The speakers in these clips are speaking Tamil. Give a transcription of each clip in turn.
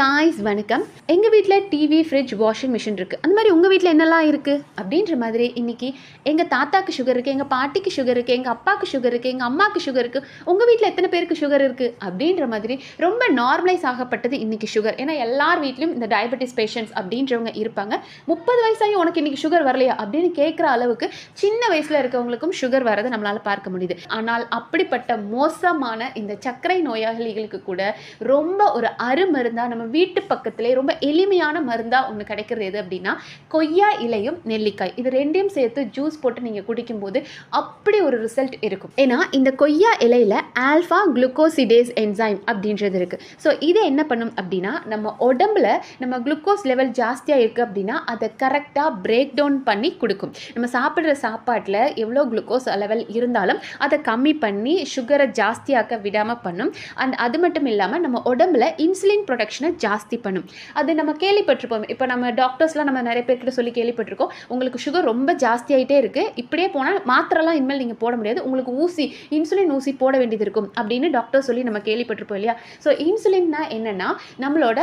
காய்ஸ் வணக்கம். எங்கள் வீட்டில் டிவி ஃப்ரிட்ஜ் வாஷிங் மிஷின் இருக்குது அந்த மாதிரி உங்கள் வீட்டில் என்னெல்லாம் இருக்குது அப்படின்ற மாதிரி இன்றைக்கி எங்கள் தாத்தாக்கு சுகர் இருக்குது எங்கள் பாட்டிக்கு சுகர் இருக்குது எங்கள் அப்பாவுக்கு சுகர் இருக்குது எங்கள் அம்மாவுக்கு சுகர் இருக்குது உங்கள் வீட்டில் எத்தனை பேருக்கு சுகர் இருக்குது அப்படின்ற மாதிரி ரொம்ப நார்மலைஸ் ஆகப்பட்டது இன்றைக்கி சுகர் ஏன்னா எல்லார் வீட்லேயும் இந்த டயபெட்டிஸ் பேஷண்ட்ஸ் அப்படின்றவங்க இருப்பாங்க. முப்பது வயசாகி உனக்கு இன்றைக்கி சுகர் வரலையா? அப்படின்னு கேட்குற அளவுக்கு சின்ன வயசில் இருக்கவங்களுக்கும் சுகர் வரதை நம்மளால் பார்க்க முடியுது. ஆனால் அப்படிப்பட்ட மோசமான இந்த சர்க்கரை நோயாளிகளுக்கு கூட ரொம்ப ஒரு அருமருந்தாக நம்ம வீட்டு பக்கத்திலே ரொம்ப எளிமையான மருந்தா ஒன்று கிடைக்கிறது எது அப்படின்னா கொய்யா இலையும் நெல்லிக்காய். இது ரெண்டையும் சேர்த்து ஜூஸ் போட்டு நீங்கள் குடிக்கும்போது அப்படி ஒரு ரிசல்ட் இருக்கும். ஏன்னா இந்த கொய்யா இலையில ஆல்ஃபா குளுக்கோசிடேஸ் என்சைம் அப்படின்றது இருக்கு. ஸோ இது என்ன பண்ணும் அப்படின்னா நம்ம உடம்புல நம்ம குளுக்கோஸ் லெவல் ஜாஸ்தியாக இருக்குது அப்படின்னா அதை கரெக்டாக பிரேக் டவுன் பண்ணி கொடுக்கும். நம்ம சாப்பிட்ற சாப்பாட்டில் எவ்வளோ குளுக்கோஸ் லெவல் இருந்தாலும் அதை கம்மி பண்ணி சுகரை ஜாஸ்தியாக்க விடாமல் பண்ணும். அண்ட் அது மட்டும் இல்லாமல் நம்ம உடம்புல இன்சுலின் ப்ரொடக்ஷனை ஜாஸ்தி பண்ணும். அது நம்ம கேள்விப்பட்டிருப்போம். இப்போ நம்ம டாக்டர்ஸ்லாம் நம்ம நிறைய பேர்கிட்ட சொல்லி கேள்விப்பட்டிருக்கோம். உங்களுக்கு சுகர் ரொம்ப ஜாஸ்தியாயிட்டே இருக்குது இப்படியே போனால் மாத்திரைலாம் இனிமேல் நீங்கள் போட முடியாது. உங்களுக்கு ஊசி இன்சுலின் ஊசி போட வேண்டியது இருக்கும் அப்படின்னு டாக்டர் சொல்லி நம்ம கேள்விப்பட்டிருப்போம் இல்லையா? ஸோ இன்சுலின்னா என்னென்னா நம்மளோட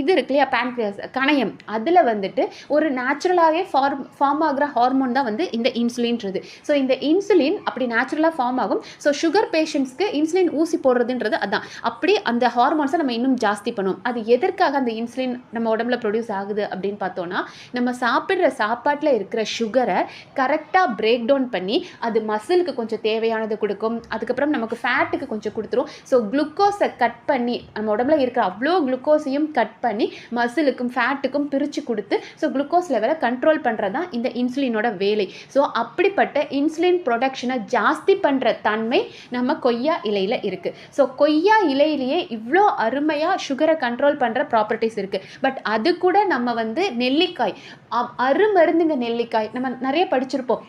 இது இருக்கு இல்லையா? பேன்க்ரியாஸ் கணையம். அதில் வந்துட்டு ஒரு நேச்சுரலாகவே ஃபார்ம் ஃபார்ம் ஆகிற ஹார்மோன் தான் வந்து இந்த இன்சுலின்றது ஸோ இந்த இன்சுலின் அப்படி நேச்சுரலாக ஃபார்ம் ஆகும். ஸோ சுகர் பேஷண்ட்ஸ்க்கு இன்சுலின் ஊசி போடுறதுன்றது அதான். அப்படி அந்த ஹார்மோன்ஸை நம்ம இன்னும் ஜாஸ்தி பண்ணுவோம் அது எதற்காக அந்த இன்சுலின் நம்ம உடம்புல ப்ரொடியூஸ் ஆகுது அப்படின்னு பார்த்தோன்னா நம்ம சாப்பிட்ற சாப்பாட்டில் இருக்கிற சுகரை கரெக்டாக பிரேக் டவுன் பண்ணி அது மசிலுக்கு கொஞ்சம் தேவையானது கொடுக்கும். அதுக்கப்புறம் நமக்கு ஃபேட்டுக்கு கொஞ்சம் கொடுத்துரும். ஸோ குளுக்கோஸை கட் பண்ணி நம்ம உடம்புல இருக்கிற அவ்வளோ குளுக்கோஸையும் கட் பண்ணி மசிலுக்கும் ஃபேட்டுக்கும் பிரித்து கொடுத்து ஸோ குளுக்கோஸ் லெவலை கண்ட்ரோல் பண்ணுறது தான் இந்த இன்சுலினோட வேலை. ஸோ அப்படிப்பட்ட இன்சுலின் ப்ரொடக்ஷனை ஜாஸ்தி பண்ணுற தன்மை நம்ம கொய்யா இலையில் இருக்குது ஸோ கொய்யா இலையிலேயே இவ்வளோ அருமையாக சுகரை கண்ட்ரோல் பண்ணுற ப்ராப்பர்ட்டிஸ் இருக்குது பட் அது கூட நம்ம வந்து நெல்லிக்காய் அருமருந்துங்க நெல்லிக்காய். நம்ம நிறைய படிச்சிருப்போம்.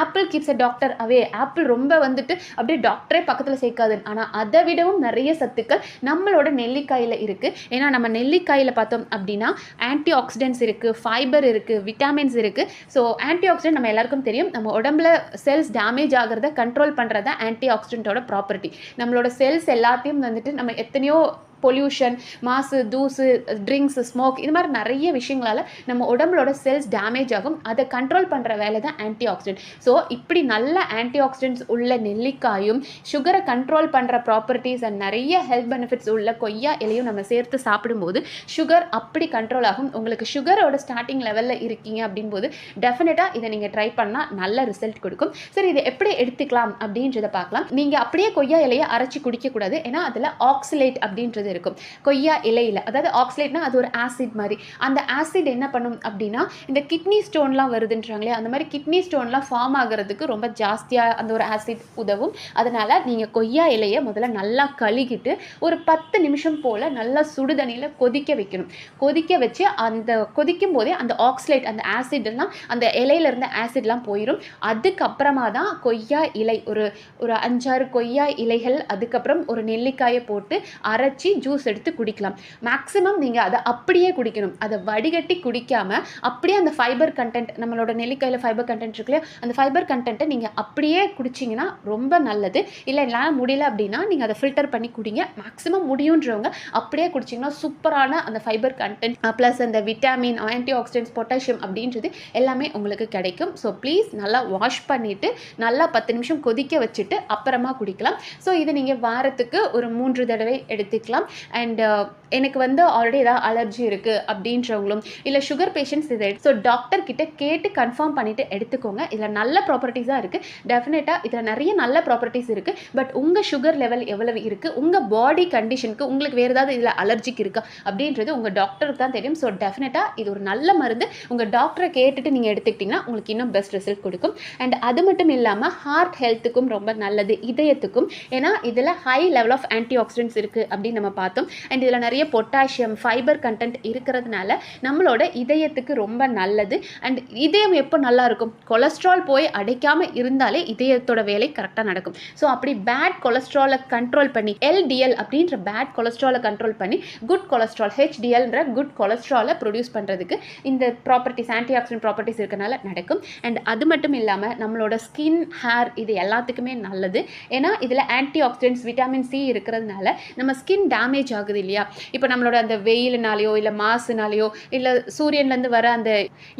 Apple keeps a doctor away apple ரொம்ப வந்துட்டு அப்படியே டாக்டரே பக்கத்தில் சேர்க்காது. ஆனால் அதை விடவும் நிறைய சத்துக்கள் நம்மளோட நெல்லிக்காயில் இருக்குது ஏன்னா நம்ம நெல்லிக்காயில் பார்த்தோம் அப்படின்னா ஆன்டி ஆக்சிடென்ட்ஸ் இருக்குது ஃபைபர் இருக்குது விட்டாமின்ஸ் இருக்குது ஸோ ஆன்டி ஆக்சிடென்ட் நம்ம எல்லாருக்கும் தெரியும். நம்ம உடம்புல செல்ஸ் டேமேஜ் ஆகிறத கண்ட்ரோல் பண்ணுறது தான் ஆன்டி ஆக்சிடென்ட்டோட ப்ராப்பர்ட்டி நம்மளோட செல்ஸ் எல்லாத்தையும் வந்துட்டு நம்ம எத்தனையோ பொல்யூஷன் மாசு தூசு ட்ரிங்க்ஸ் ஸ்மோக் இது மாதிரி நிறைய விஷயங்களால் நம்ம உடம்பு உடம்புலோட செல்ஸ் டேமேஜ் ஆகும். அதை கண்ட்ரோல் பண்ணுற வேலை தான் ஆன்டி ஆக்சிடென்ட் ஸோ இப்படி நல்ல ஆன்டி ஆக்சிடென்ட்ஸ் உள்ள நெல்லிக்காயும் சுகரை கண்ட்ரோல் பண்ணுற ப்ராப்பர்ட்டிஸ் அண்ட் நிறைய ஹெல்த் பெனிஃபிட்ஸ் உள்ள கொய்யா இலையும் நம்ம சேர்த்து சாப்பிடும்போது சுகர் அப்படி கண்ட்ரோல் ஆகும். உங்களுக்கு சுகரோட ஸ்டார்டிங் லெவலில் இருக்கீங்க அப்படின்போது டெஃபினட்டாக இதை நீங்கள் ட்ரை பண்ணால் நல்ல ரிசல்ட் கொடுக்கும். சரி இதை எப்படி எடுத்துக்கலாம் அப்படின்றத பார்க்கலாம். நீங்கள் அப்படியே கொய்யா இலையை அரைச்சி குடிக்கக்கூடாது. ஏன்னா அதில் ஆக்சிலேட் அப்படின்றது இருக்கும். கொய்யா இலையில் அதாவது ஆக்சிலேட்னா அது ஒரு ஆசிட் மாதிரி. அந்த ஆசிட் என்ன பண்ணும் அப்படின்னா இந்த கிட்னி ஸ்டோன்லாம் வருதுன்றாங்களே அந்த மாதிரி கிட்னி ஸ்டோன்லாம் ஃபார்ம் ஆகிறதுக்கு ரொம்ப ஜாஸ்தியாக அந்த ஒரு ஆசிட் உதவும். அதனால் நீங்கள் கொய்யா இலையை முதல்ல நல்லா கழுகிட்டு ஒரு பத்து நிமிஷம் போல் நல்லா சுடுதண்ணியில் கொதிக்க வைக்கணும். கொதிக்க வச்சு அந்த கொதிக்கும் போதே அந்த ஆக்சிலேட் அந்த ஆசிட்லாம் அந்த இலையிலேருந்து ஆசிட்லாம் போயிடும் அதுக்கப்புறமா தான் கொய்யா இலை ஒரு ஒரு அஞ்சாறு கொய்யா இலைகள் அதுக்கப்புறம் ஒரு நெல்லிக்காயை போட்டு அரைச்சி ஜூஸ் எடுத்து குடிக்கலாம். மேக்ஸிமம் நீங்கள் அதை அப்படியே குடிக்கணும். அதை வடிகட்டி குடிக்காமல் அப்படியே அந்த ஃபைபர் கண்டென்ட் நம்மளோட நெல்லிக்காயில் ஃபைபர் கண்டென்ட் இருக்கு இல்லையா? அந்த ஃபைபர் கண்டென்ட்டை நீங்கள் அப்படியே குடிச்சிங்கன்னா ரொம்ப நல்லது. இல்லை என்னால் முடியல அப்படின்னா நீங்கள் அதை ஃபில்டர் பண்ணி குடிங்க. மேக்ஸிமம் முடியுன்றவங்க அப்படியே குடிச்சிங்கன்னா சூப்பரான அந்த ஃபைபர் கண்டென்ட் ப்ளஸ் அந்த விட்டாமின் ஆன்டி ஆக்சிடென்ட்ஸ் பொட்டாசியம் அப்படின்றது எல்லாமே உங்களுக்கு கிடைக்கும். ஸோ ப்ளீஸ் நல்லா வாஷ் பண்ணிவிட்டு நல்லா பத்து நிமிஷம் கொதிக்க வச்சுட்டு அப்புறமா குடிக்கலாம். ஸோ இதை நீங்கள் வாரத்துக்கு ஒரு மூன்று தடவை எடுத்துக்கலாம். அண்ட் எனக்கு வந்து ஆல்ரெடி ஏதாவது அலர்ஜி இருக்குது அப்படின்றவங்களும் இல்லை சுகர் பேஷண்ட்ஸ் இதை ஸோ டாக்டர் கிட்ட கேட்டு கன்ஃபார்ம் பண்ணிவிட்டு எடுத்துக்கோங்க. இதில் நல்ல ப்ராப்பர்ட்டிஸாக இருக்குது டெஃபினட்டாக இதில் நிறைய நல்ல ப்ராப்பர்ட்டிஸ் இருக்குது பட் உங்கள் சுகர் லெவல் எவ்வளவு இருக்குது உங்கள் பாடி கண்டிஷனுக்கு உங்களுக்கு வேறு ஏதாவது இதில் அலர்ஜிக் இருக்கா? அப்படின்றது உங்கள் டாக்டருக்கு தான் தெரியும். ஸோ டெஃபினட்டாக இது ஒரு நல்ல மருந்து. உங்கள் டாக்டரை கேட்டுட்டு நீங்கள் எடுத்துக்கிட்டிங்கன்னா உங்களுக்கு இன்னும் பெஸ்ட் ரிசல்ட் கொடுக்கும். அண்ட் அது மட்டும் இல்லாமல் ஹார்ட் ஹெல்த்துக்கும் ரொம்ப நல்லது. இதயத்துக்கும். ஏன்னா இதில் high level of anti oxidants இருக்குது அப்படின்னு நம்ம பார்த்தோம். அண்ட் இதில் நிறைய பொட்டாசியம் ஃபைபர் கண்டென்ட் இருக்கிறதுனால நம்மளோட இதயத்துக்கு ரொம்ப நல்லது. அண்ட் இதயம் எப்போ நல்லா இருக்கும்? கொலஸ்ட்ரால் போய் அடைக்காமல் இருந்தாலே இதயத்தோட வேலை கரெக்டாக நடக்கும். ஸோ அப்படி பேட் கொலஸ்ட்ராலை கண்ட்ரோல் பண்ணி எல்டிஎல் அப்படின்ற பேட் கொலஸ்ட்ராலை கண்ட்ரோல் பண்ணி குட் கொலஸ்ட்ரால் ஹெச்டிஎல்ன்ற குட் கொலஸ்ட்ராலை ப்ரொடியூஸ் பண்ணுறதுக்கு இந்த ப்ராப்பர்ட்டிஸ் ஆன்டி ஆக்சிடென்ட் ப்ராப்பர்ட்டிஸ் இருக்கனால நடக்கும். அண்ட் அது மட்டும் இல்லாமல் நம்மளோட ஸ்கின் ஹேர் இது எல்லாத்துக்குமே நல்லது. ஏன்னா இதில் ஆன்டி ஆக்சிடென்ட்ஸ் விட்டாமின் சி இருக்கிறதுனால நம்ம ஸ்கின் டேமேஜ் ஆகுது இல்லையா? இப்போ நம்மளோட அந்த வெயிலினாலேயோ இல்லை மாசுனாலேயோ இல்லை சூரியன்லேருந்து வர அந்த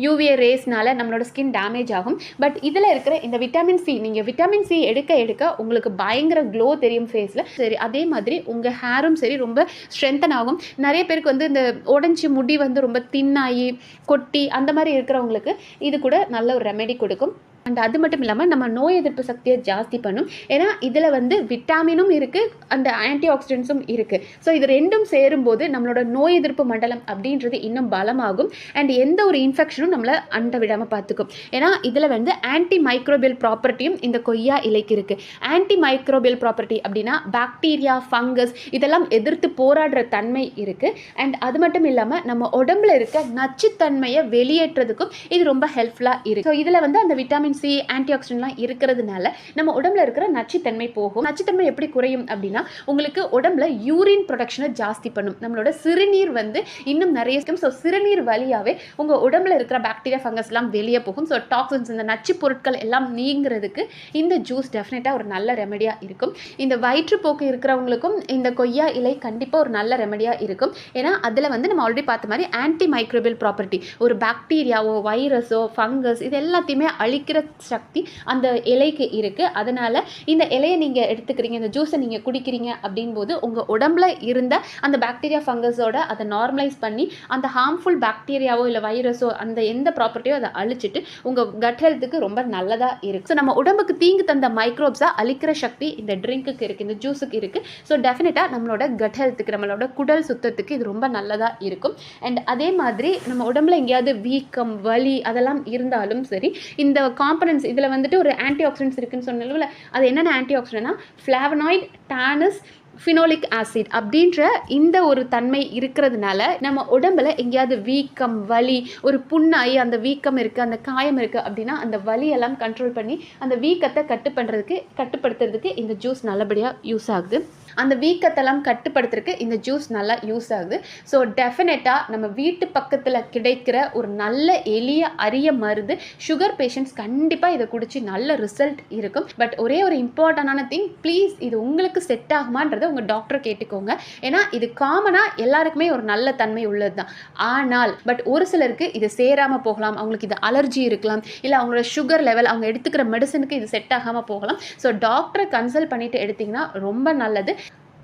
யூவிஏ ரேஸ்னால நம்மளோட ஸ்கின் டேமேஜ் ஆகும். பட் இதில் இருக்கிற இந்த விட்டமின் சி நீங்கள் விட்டமின் சி எடுக்க எடுக்க உங்களுக்கு பயங்கர க்ளோ தெரியும் ஃபேஸில் சரி அதே மாதிரி உங்கள் ஹேரும் சரி ரொம்ப ஸ்ட்ரென்தன் ஆகும். நிறைய பேருக்கு வந்து இந்த உடஞ்சி முடி வந்து ரொம்ப தின்னாகி கொட்டி அந்த மாதிரி இருக்கிறவங்களுக்கு இது கூட நல்ல ஒரு ரெமெடி கொடுக்கும். அண்ட் அது மட்டும் இல்லாமல் நம்ம நோய் எதிர்ப்பு சக்தியை ஜாஸ்தி பண்ணும். ஏன்னா இதில் வந்து விட்டாமினும் இருக்குது அந்த ஆன்டி ஆக்சிடென்ட்ஸும் இருக்குது ஸோ இது ரெண்டும் சேரும்போது நம்மளோட நோய் எதிர்ப்பு மண்டலம் அப்படின்றது இன்னும் பலமாகும். அண்ட் எந்த ஒரு இன்ஃபெக்ஷனும் நம்மளை அண்ட விடாமல் பார்த்துக்கும். ஏன்னா இதில் வந்து ஆன்டி மைக்ரோபியல் ப்ராப்பர்ட்டியும் இந்த கொய்யா இலைக்கு இருக்குது ஆன்டி மைக்ரோபியல் ப்ராப்பர்ட்டி அப்படின்னா பாக்டீரியா ஃபங்கஸ் இதெல்லாம் எதிர்த்து போராடுற தன்மை இருக்குது அண்ட் அது மட்டும் இல்லாமல் நம்ம உடம்புல இருக்க நச்சுத்தன்மையை வெளியேற்றதுக்கும் இது ரொம்ப ஹெல்ப்ஃபுல்லாக இருக்குது ஸோ இதில் வந்து அந்த விட்டாமின் சி ஆன்டிஆக்சிடென்ட்லாம் இருக்கிறதுனால நம்ம உடம்புல இருக்கிற நச்சுத்தன்மை போகும். நச்சுத்தன்மை எப்படி குறையும் அப்படின்னா உங்களுக்கு உடம்புல யூரின் ப்ரொடக்ஷனை ஜாஸ்தி பண்ணும். நம்மளோட சிறுநீர் வந்து இன்னும் நிறைய இருக்கும் ஸோ சிறுநீர் வழியாகவே உங்கள் உடம்புல இருக்கிற பாக்டீரியா ஃபங்கஸ்லாம் வெளியே போகும். ஸோ டாக்ஸின்ஸ் இந்த நச்சு பொருட்கள் எல்லாம் நீங்கிறதுக்கு இந்த ஜூஸ் டெஃபினட்டாக ஒரு நல்ல ரெமடியாக இருக்கும். இந்த வயிற்றுப்போக்கு இருக்கிறவங்களுக்கும் இந்த கொய்யா இலை கண்டிப்பாக ஒரு நல்ல ரெமடியாக இருக்கும். ஏன்னா அதில் வந்து நம்ம ஆல்ரெடி பார்த்த மாதிரி ஆன்டி மைக்ரோபியல் ப்ராப்பர்ட்டி ஒரு பாக்டீரியாவோ வைரஸோ ஃபங்கஸ் இது எல்லாத்தையுமே அழிக்கிற சக்தி அந்த இலைக்கு இருக்குது அதனால் இந்த இலையை நீங்கள் எடுத்துக்கிறீங்க இந்த ஜூஸை நீங்கள் குடிக்கிறீங்க அப்படின் போது உங்கள் உடம்புல இருந்த அந்த பாக்டீரியா ஃபங்கஸோட அதை நார்மலைஸ் பண்ணி அந்த ஹார்ம்ஃபுல் பாக்டீரியாவோ இல்லை வைரஸோ அந்த எந்த ப்ராப்பர்ட்டியோ அதை அழிச்சிட்டு உங்கள் கட் ஹெல்த்துக்கு ரொம்ப நல்லதாக இருக்குது ஸோ நம்ம உடம்புக்கு தீங்கு தந்த மைக்ரோப்ஸை அழிக்கிற சக்தி இந்த ட்ரிங்க்குக்கு இருக்குது இந்த ஜூஸுக்கு இருக்குது ஸோ டெஃபினட்டாக நம்மளோட கட் ஹெல்த்துக்கு நம்மளோட குடல் சுத்தத்துக்கு இது ரொம்ப நல்லதாக இருக்கும். அண்ட் அதே மாதிரி நம்ம உடம்புல எங்கேயாவது வீக்கம் வலி அதெல்லாம் இருந்தாலும் சரி இந்த காம்பனன்ஸ் இதில் வந்துட்டு ஒரு ஆன்டி ஆக்சிடென்ட்ஸ் இருக்குன்னு சொன்னல அது என்னென்ன ஆன்டி ஆக்சிடென்ட்னா ஃப்ளாவனாய்ட் டானஸ் ஃபினோலிக் ஆசிட் அப்படின்ற இந்த ஒரு தன்மை இருக்கிறதுனால நம்ம உடம்புல எங்கேயாவது வீக்கம் வலி ஒரு புண்ணாயி அந்த வீக்கம் இருக்குது அந்த காயம் இருக்குது அப்படின்னா அந்த வலியெல்லாம் கண்ட்ரோல் பண்ணி அந்த வீக்கத்தை கட்டு பண்ணுறதுக்கு கட்டுப்படுத்துறதுக்கு இந்த ஜூஸ் நல்லபடியாக யூஸ் ஆகுது. அந்த வீக்கத்தெல்லாம் கட்டுப்படுத்துறதுக்கு இந்த ஜூஸ் நல்லா யூஸ் ஆகுது. ஸோ டெஃபினட்டாக நம்ம வீட்டு பக்கத்தில் கிடைக்கிற ஒரு நல்ல எளிய அரிய மருந்து சுகர் பேஷண்ட்ஸ் கண்டிப்பாக இதை குடித்து நல்ல ரிசல்ட் இருக்கும். பட் ஒரே ஒரு இம்பார்ட்டண்டான திங் ப்ளீஸ் இது உங்களுக்கு செட் ஆகுமான்றது உங்கள் டாக்டர் கேட்டுக்கோங்க. ஏன்னா இது காமனாக எல்லாருக்குமே ஒரு நல்ல தன்மை உள்ளது தான் ஆனால் பட் ஒரு சிலருக்கு இது சேராமல் போகலாம். அவங்களுக்கு இது அலர்ஜி இருக்கலாம். இல்லை அவங்களோட சுகர் லெவல் அவங்க எடுத்துக்கிற மெடிசனுக்கு இது செட் ஆகாமல் போகலாம். ஸோ டாக்டரை கன்சல்ட் பண்ணிட்டு எடுத்திங்கன்னா ரொம்ப நல்லது.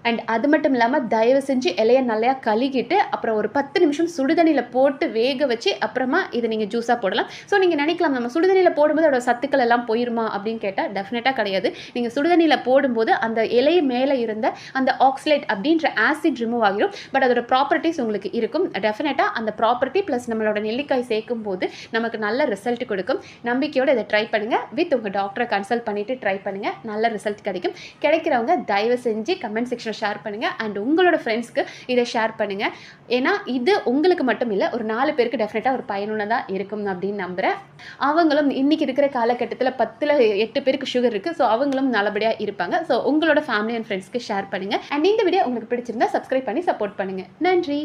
அண்ட் அது மட்டும் இல்லாமல் தயவு செஞ்சு இலையை நல்லா கழுகிட்டு அப்புறம் ஒரு பத்து நிமிஷம் சுடுதண்ணியில் போட்டு வேக வச்சு அப்புறமா இதை நீங்கள் ஜூஸாக போடலாம். ஸோ நீங்கள் நினைக்கலாம் நம்ம சுடுதண்ணியில் போடும்போது அதோட சத்துக்கள் எல்லாம் போயிருமா அப்படின்னு கேட்டால் டெஃபினட்டாக கிடையாது. நீங்கள் சுடுதண்ணியில் போடும்போது அந்த இலை மேலே இருந்த அந்த ஆக்சிலேட் அப்படின்ற ஆசிட் ரிமூவ் ஆகிடும் பட் அதோட ப்ராப்பர்ட்டிஸ் உங்களுக்கு இருக்கும். டெஃபினட்டாக அந்த ப்ராப்பர்ட்டி ப்ளஸ் நம்மளோட நெல்லிக்காய் சேர்க்கும் போது நமக்கு நல்ல ரிசல்ட் கொடுக்கும். நம்பிக்கையோடு இதை ட்ரை பண்ணுங்கள் வித் உங்கள் டாக்டரை கன்சல்ட் பண்ணிவிட்டு ட்ரை பண்ணுங்கள் நல்ல ரிசல்ட் கிடைக்கும். கிடைக்கிறவங்க தயவு செஞ்சு கமெண்ட் செக்ஷன் ஷேர் பண்ணுங்கள் அண்ட் உங்களோட ஃப்ரெண்ட்ஸ்க்கு இதை ஷேர் பண்ணுங்கள் ஏன்னா இது உங்களுக்கு மட்டும் இல்லை ஒரு நாலு பேருக்கு டெஃபினட்டாக ஒரு பயனுள்ளதாக இருக்கும் அப்படின்னு நம்புகிறேன் அவங்களும் இன்றைக்கி இருக்கிற காலகட்டத்தில் பத்தில் எட்டு பேருக்கு சுகர் இருக்குது ஸோ அவங்களும் நல்லபடியாக இருப்பாங்க. ஸோ உங்களோட ஃபேமிலி அண்ட் ஃப்ரெண்ட்ஸ்க்கு ஷேர் பண்ணுங்கள் அண்ட் இந்த வீடியோ உங்களுக்கு பிடிச்சிருந்தா சப்ஸ்கிரைப் பண்ணி சப்போர்ட் பண்ணுங்கள் நன்றி.